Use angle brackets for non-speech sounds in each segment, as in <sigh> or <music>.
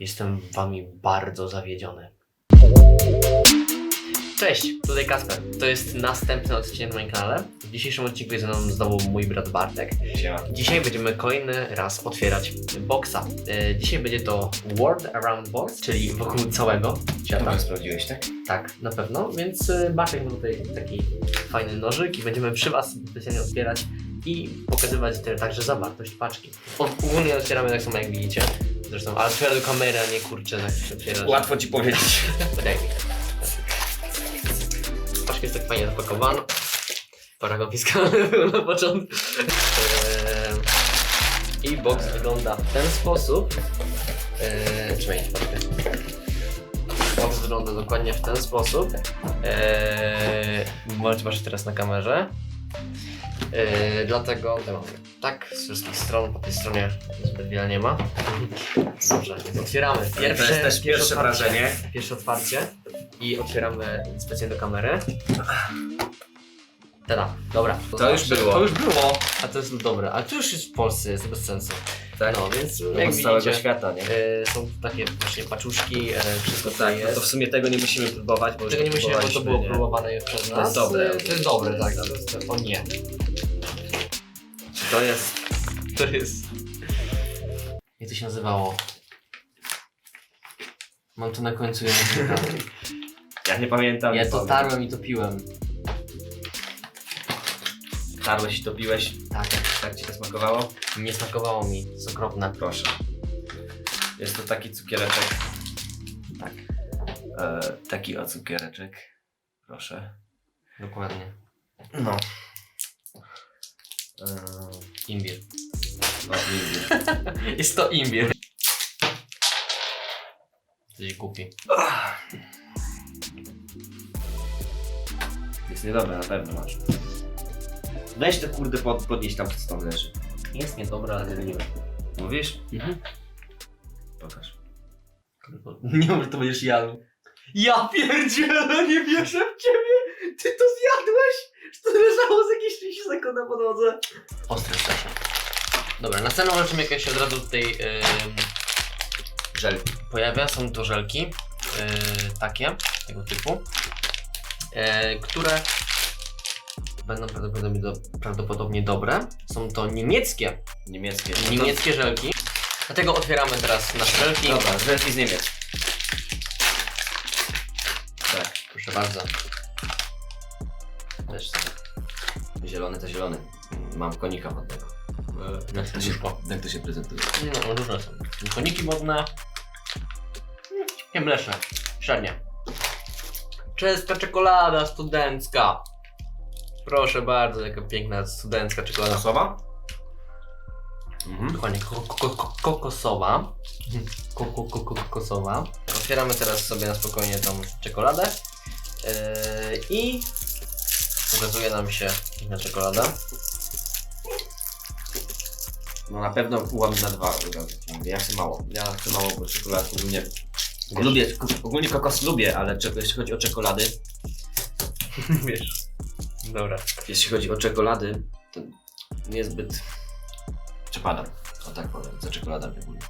Jestem wami bardzo zawiedziony. Cześć, tutaj Kasper. To jest następny odcinek na moim kanale. W dzisiejszym odcinku jest ze mną znowu mój brat Bartek. Dzisiaj będziemy kolejny raz otwierać boxa. E, Dzisiaj będzie to World Around Box, czyli wokół całego świata. Dobra, sprawdziłeś, tak? Tak, na pewno. Więc e, Bartek ma tutaj taki fajny nożyk i będziemy przy Was specjalnie otwierać i pokazywać te, także zawartość paczki. O- Ogólnie otwieramy tak samo jak widzicie. Zresztą, ale otwieram do kamery, a nie kurczę, tak się otwiera. że- Łatwo ci powiedzieć. Daj mi. Paczka jest tak fajnie zapakowana. Paragon fiskalny był <laughs> na początku. Eee, I box wygląda w ten sposób. Eee, mieć paczkę. Box wygląda dokładnie w ten sposób. Eee, zobaczyć teraz na kamerze. Eee, dlatego to mamy tak z wszystkich stron, po tej stronie zbyt wiele nie ma. Dobrze, więc otwieramy. to jest też pierwsze otwarcie. wrażenie. Pierwsze otwarcie i otwieramy specjalnie do kamery. Tada, dobra. To już znaczy- było. To już było, a to jest dobre. A to już jest w Polsce, jest bez sensu. Tak? No, więc No, jak z całego widzicie, świata, nie? e, są takie właśnie paczuszki, e, wszystko co tak, no to w sumie tego nie musimy próbować, bo już Tego nie musimy, bo to próbowaliśmy, było nie? próbowane już przez To nas. jest dobre. To jest dobre, tak. To jest, o nie. To jest... To jest... Jak to się nazywało? Mam to na końcu języka. Ja nie pamiętam. Ja nie to tarłem i to piłem. Tarłeś i topiłeś. Tak. Tak ci to smakowało? Nie smakowało mi, jest okropne. Proszę. Jest to taki cukiereczek. Tak, E, taki o cukiereczek. Proszę. dokładnie. No. E, Imbir. o, imbir. <laughs> Jest to imbir. Coś kupi. Jest niedobre, na pewno masz. Weź to kurde pod, podnieść tam, co tam leży. Jest niedobre, ale zjadliwe. Mówisz? Mhm. Pokaż. Nie mów, że to będziesz jadł. Ja pierdzielę, nie wierzę w ciebie! Ty to zjadłeś? Że to leżało z jakieś 30 sekund na podłodze. Ostre strasznie. Dobra, następną rzeczą jaka się od razu tutaj ym, Żelki. pojawia, są to żelki. Yy, takie, tego typu. Yy, które będą prawdopodobnie, do, prawdopodobnie dobre. Są to niemieckie, Niemieckie. niemieckie żelki. Dlatego otwieramy teraz nasze żelki. Dobra, żelki z Niemiec. Tak. Proszę bardzo. Też Zielony to zielony. Mam konika wodnego. Jak to się, Jak to się prezentuje? no, różne są. Koniki wodne. Nie mleczne. Średnie. Czeska czekolada studencka. Proszę bardzo, jaka piękna studencka czekolada. Słowa? Mhm. Dokładnie, ko- ko- ko- kokosowa. Ko- ko- ko- ko- Kokosowa. Otwieramy teraz sobie na spokojnie tą czekoladę. Yy, I ukazuje nam się inna czekolada. No na pewno ułam na dwa. Ja chcę mało. Ja chcę mało, bo czekolad ogólnie... Wiesz. Lubię, ogólnie kokos lubię, ale jeśli chodzi o czekolady, <laughs> Wiesz. Dobra. jeśli chodzi o czekolady, to niezbyt przepadam. O tak powiem, za czekoladami ogólnie.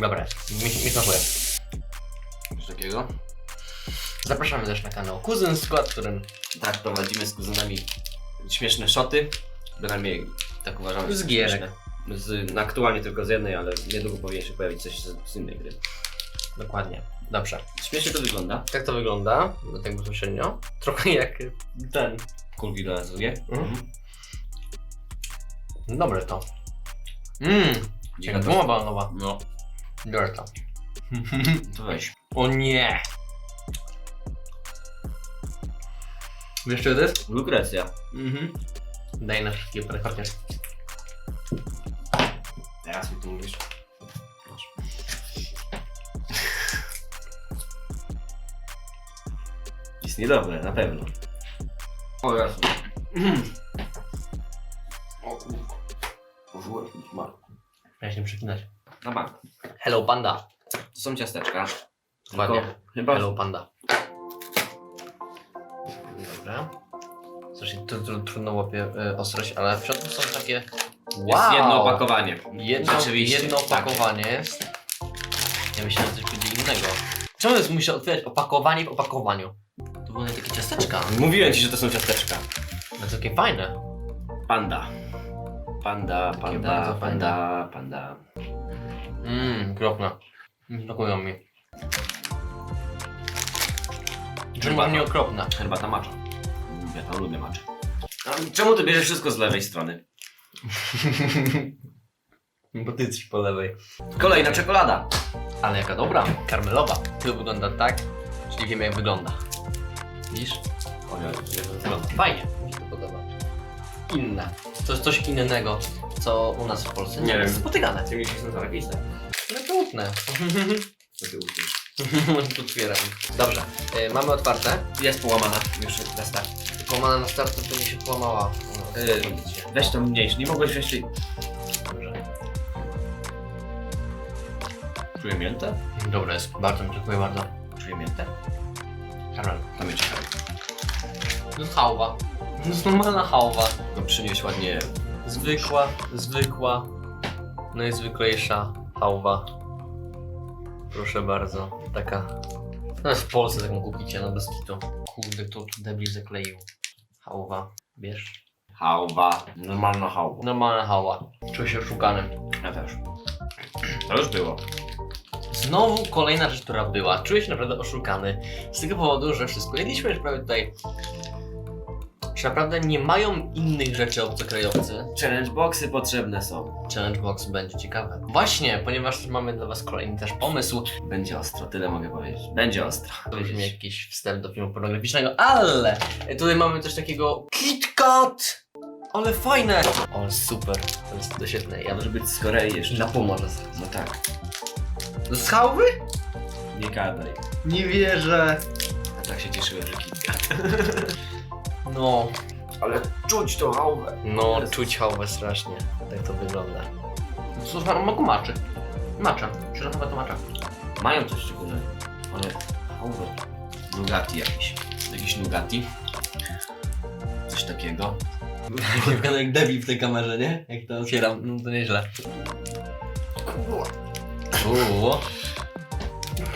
Dobra, mi, mi smakuje. Coś takiego? Zapraszamy też na kanał Kuzyn Skład, którym Tak, prowadzimy z kuzynami śmieszne szoty. Bynajmniej tak uważamy. że Z gierek. śmieszne. Z, no, aktualnie tylko z jednej, ale niedługo powinien się pojawić coś z, z innej gry. Dokładnie. Dobrze. Śmiesznie to wygląda. Tak to wygląda, no tak bezpośrednio. <laughs> Trochę jak ten. Kulki do razu, nie? Mhm. Dobre to. Mmm, Dzika jak to- bananowa. No, Dobre to. to weź. o nie! Wiesz co to jest? Lukrecja. Mhm. Daj na wszystkie parę Teraz mi tu mówisz. Jest niedobre, na pewno. O Jezu. Mm. O kurwa. Pożyłem już ma. Ja się przekinać. Na bank. Hello Panda. To są ciasteczka. Dokładnie. Tylko Chyba Hello Panda. Dobra. Strasznie tr tr trudno łapie y, ostrość, ale w środku są takie... jest jedno opakowanie. Jedno, Rzeczywiście, jedno tak. opakowanie jest. Ja myślałem, że coś będzie innego. Czemu jest muszę otwierać opakowanie w opakowaniu? To były takie ciasteczka. Mówiłem ci, że to są ciasteczka. No to takie fajne. Panda. Panda, panda, bardzo panda, panda. Mmm, kropne. Smakują mi. Czemu Herbata. nie okropne? Herbata macza. Ja tam lubię maczę. A czemu ty bierzesz wszystko z lewej strony? <laughs> Bo ty jesteś po lewej. Kolejna czekolada. Ale jaka dobra, karmelowa. To wygląda tak, czyli wiemy jak wygląda. Widzisz? O nie, Wygląda fajnie, mi się to podoba. Inne. To jest coś innego, co u nas w Polsce nie, Nie jest wiem. spotykane. Ty mi się są zapisać. No trudne. Co ty uczysz? <laughs> otwieram. Dobrze, y, mamy otwarte. Jest połamana. Już start. Połamana na start, to pewnie się połamała. No, Yy, widzicie. Weź to mniejszy. Nie mogłeś jeszcze... Dobrze. Czuję miętę? Dobra jest, bardzo, dziękuję bardzo. Czuję miętę? Karol. To mnie ciekawi. To jest hałwa. To jest normalna hałwa. No przynieś ładnie. Zwykła, zwykła, najzwyklejsza hałwa. Proszę bardzo, taka. No w Polsce taką kupicie, no bez kitu. Kurde, kto tu debil zakleił? Hałwa, wiesz? Hałwa. Normalna hałwa. Normalna hałwa. Czuję się oszukanym. Ja też. To już było. Znowu kolejna rzecz, która była. Czuję się naprawdę oszukany. Z tego powodu, że wszystko jedliśmy już prawie tutaj. Czy naprawdę nie mają innych rzeczy obcokrajowcy? Challenge boxy potrzebne są. Challenge Box będzie ciekawe. Właśnie, ponieważ mamy dla Was kolejny też pomysł. Będzie ostro, tyle mogę powiedzieć. Będzie ostro. To brzmi jakiś wstęp do filmu pornograficznego, ale tutaj mamy coś takiego KitKat! Ale fajne! O, super, to jest to świetne. Ja Może być z Korei jeszcze. na pomoże. No tak. Z chałwy? Nie gadaj. Nie wierzę. Ja tak się cieszyłem, że KitKat. <laughs> No, Ale czuć tą hałwę. no, czuć chałwę strasznie. Tak to wygląda. Cóż, mam maku maczy. Macza. Chyba to macza? Mają coś szczególnego. Ale hałwę. Nugati jakiś. Jakiś Nugati. Coś takiego. <laughs> Wygląda jak debil w tej kamerze, nie? Jak to otwieram, no to nieźle.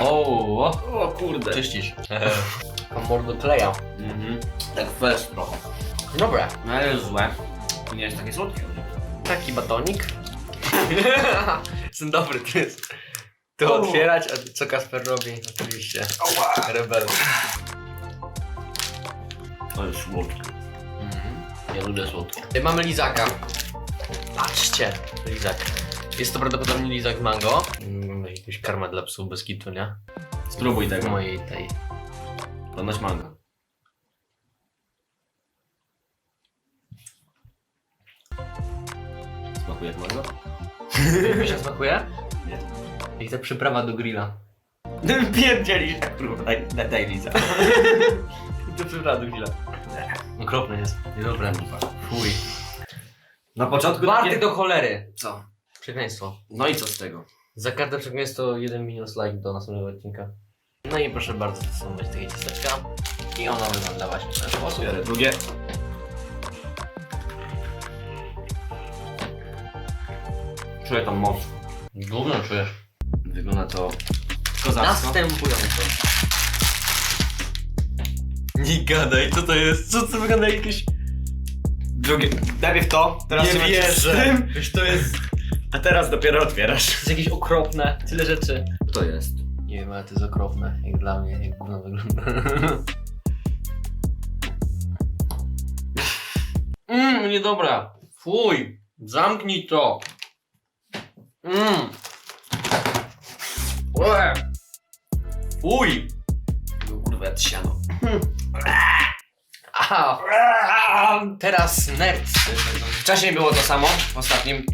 Uuu. O kurde. Czyścisz. <laughs> A mordo kleja. Mhm. Tak fest trochę. Dobra. No ale jest złe. To nie jest takie słodkie. Taki batonik. <laughs> Jestem dobry, to jest. To O. otwierać, a co Kasper robi? Oczywiście. Rebel. To jest słodkie. Mhm. Ja lubię słodkie. Mamy lizaka. Patrzcie, lizak. Jest to prawdopodobnie lizak mango. Mm, Jakieś karma dla psów bez kitu, nie? Spróbuj tego. mojej tej. Ponoć mango. Smakuje jak mango? <laughs> Mi się smakuje? Nie. I ta przyprawa do grilla. <laughs> Pierdzielisz jak próba. Daj, daj, daj Liza. <laughs> To przyprawa do grilla. Okropne jest. Niedobre. Fuj. Na początku Warty do cholery. Co? Przekleństwo. No i co z tego? Za każde przekleństwo jeden minus like do następnego odcinka. No i proszę bardzo, to są takie ciasteczka. I ono wygląda właśnie w ten sposób. Biorę drugie. Czuję tam moc. Gówno czujesz. Wygląda to kozacko. Następująco. Nie gadaj, co to jest? Co to wygląda jak jakieś... Drugie. Najpierw to, teraz nie się z tym, Wiesz, to jest... a teraz dopiero otwierasz. To jest jakieś okropne. Tyle rzeczy. To jest. Nie wiem, ale to jest okropne. Jak dla mnie, jak gówno wygląda. Mmm, niedobra. Fuj. Zamknij to. Mmm. Fuj. No kurwa, jak siano. Aha. Teraz będą. Wcześniej było to samo, w ostatnim,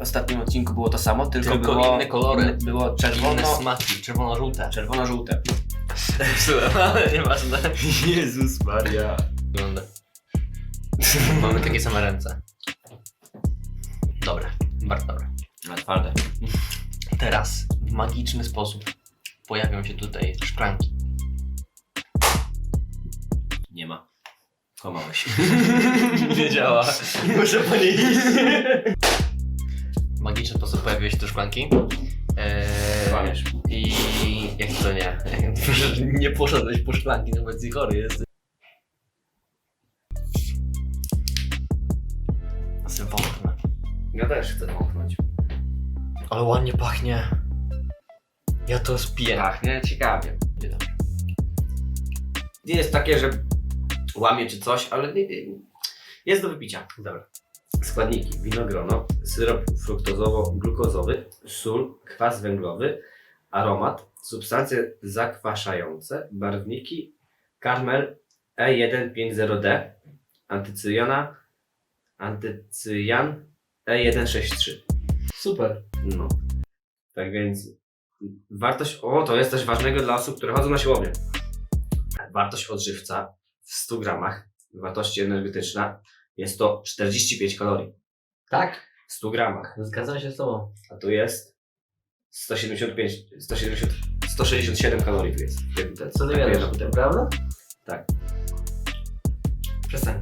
ostatnim odcinku było to samo, tylko, Tylko było, inne kolory. Było Inne czerwono, smaki, czerwono-żółte. czerwono-żółte. <laughs> Zepsułem, ale nieważne. <laughs> Jezus Maria. Wygląda. Mamy takie same ręce. Dobre, bardzo dobre. Ale twarde. Teraz w magiczny sposób pojawią się tutaj szklanki. Nie ma. Kłamałeś. <laughs> Nie działa. Muszę po niej iść. Magiczny sposób pojawiły się te szklanki. Eee, Kłamiesz. Nie, Przecież <laughs> nie poszedłeś po szklanki, nawet z chory jest. Wątnę. Ja też chcę wątnąć. Ale ładnie pachnie. Ja to spiję. Pachnie ciekawie. Nie dobrze. Nie jest takie, że łamie czy coś, ale nie, nie, jest do wypicia. Dobra. Składniki: winogrono, syrop fruktozowo-glukozowy, sól, kwas węglowy, aromat, substancje zakwaszające, barwniki, karmel E E150D, antycyjana, antycyjan E E163. Super. No. Tak więc wartość, o to jest coś ważnego dla osób, które chodzą na siłownię. Wartość odżywca w 100 gramach, wartość energetyczna jest to 45 kalorii Tak? w 100 gramach, Zgadzam się z tobą. a tu jest 175, 170, 167 kalorii tu jest. w jednym- Co ty tak, gadasz? pudełko. prawda? Tak. Przestań.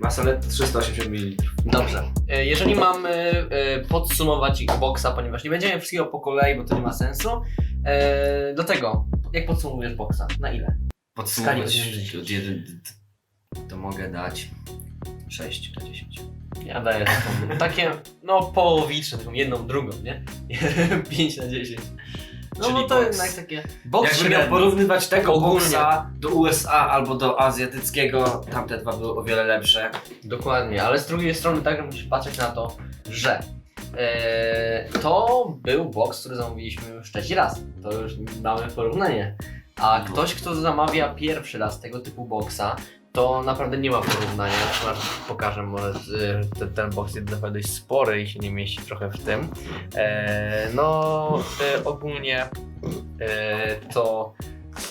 Masa netto 380 ml. Dobrze. E, Jeżeli mamy e, podsumować boxa, ponieważ nie będziemy wszystkiego po kolei, bo to nie ma sensu. e, Do tego, jak podsumowujesz boxa? Na ile? Podsumować od do to mogę dać 6 na 10. Ja daję taką, takie, no połowiczne, taką jedną, drugą, nie? <laughs> 5 na 10. No Czyli bo to boks. jednak takie. Box Jakbym miał średni. porównywać tego Ogólnie. boksa do USA albo do azjatyckiego, tamte dwa były o wiele lepsze. Dokładnie, ale z drugiej strony także musisz patrzeć na to, że e, to był box, który zamówiliśmy już trzeci raz. To już mamy porównanie. A No. ktoś, kto zamawia pierwszy raz tego typu boxa, to naprawdę nie ma porównania. Pokażę może ten, ten box jest naprawdę dość spory i się nie mieści trochę w tym. E, no e, ogólnie e, to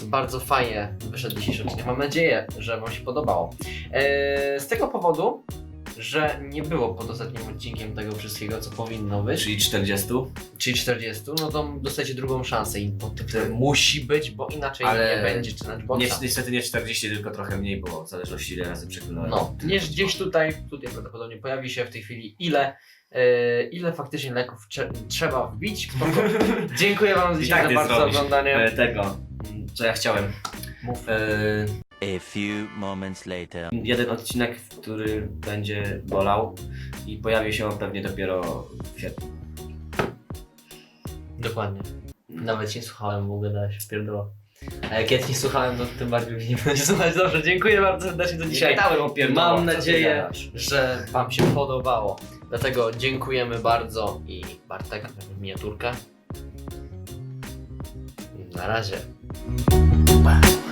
bardzo fajnie wyszedł dzisiejszy odcinek. Mam nadzieję, że Wam się podobało. Z tego powodu, że nie było pod ostatnim odcinkiem tego wszystkiego, co powinno być, Czyli 40. czyli 40, no to dostajecie drugą szansę i to, to musi być, bo inaczej Ale nie będzie Nie, niestety nie 40, tylko trochę mniej, bo w zależności ile razy przeklnąłem. No, gdzieś, gdzieś tutaj, tutaj prawdopodobnie pojawi się w tej chwili ile, e, ile faktycznie leków trze- trzeba wbić. <laughs> Dziękuję Wam I dzisiaj tak za nie bardzo zrobisz. oglądanie. E, tego, mm, co ja chciałem. Mów. E, A few moments later. jeden odcinek, który będzie bolał i pojawi się on pewnie dopiero w sierpniu. Dokładnie. Nawet nie słuchałem, bo gadałeś pierdoła. A jak ja nie słuchałem, to tym bardziej już nie będę <laughs> słuchać. Dobrze, dziękuję bardzo serdecznie za dzisiaj. gadałem o pierdołach, Mam co ty nadzieję, gadasz? że Wam się podobało. Dlatego dziękujemy bardzo i Bartek, miniaturkę. Na razie. Wow.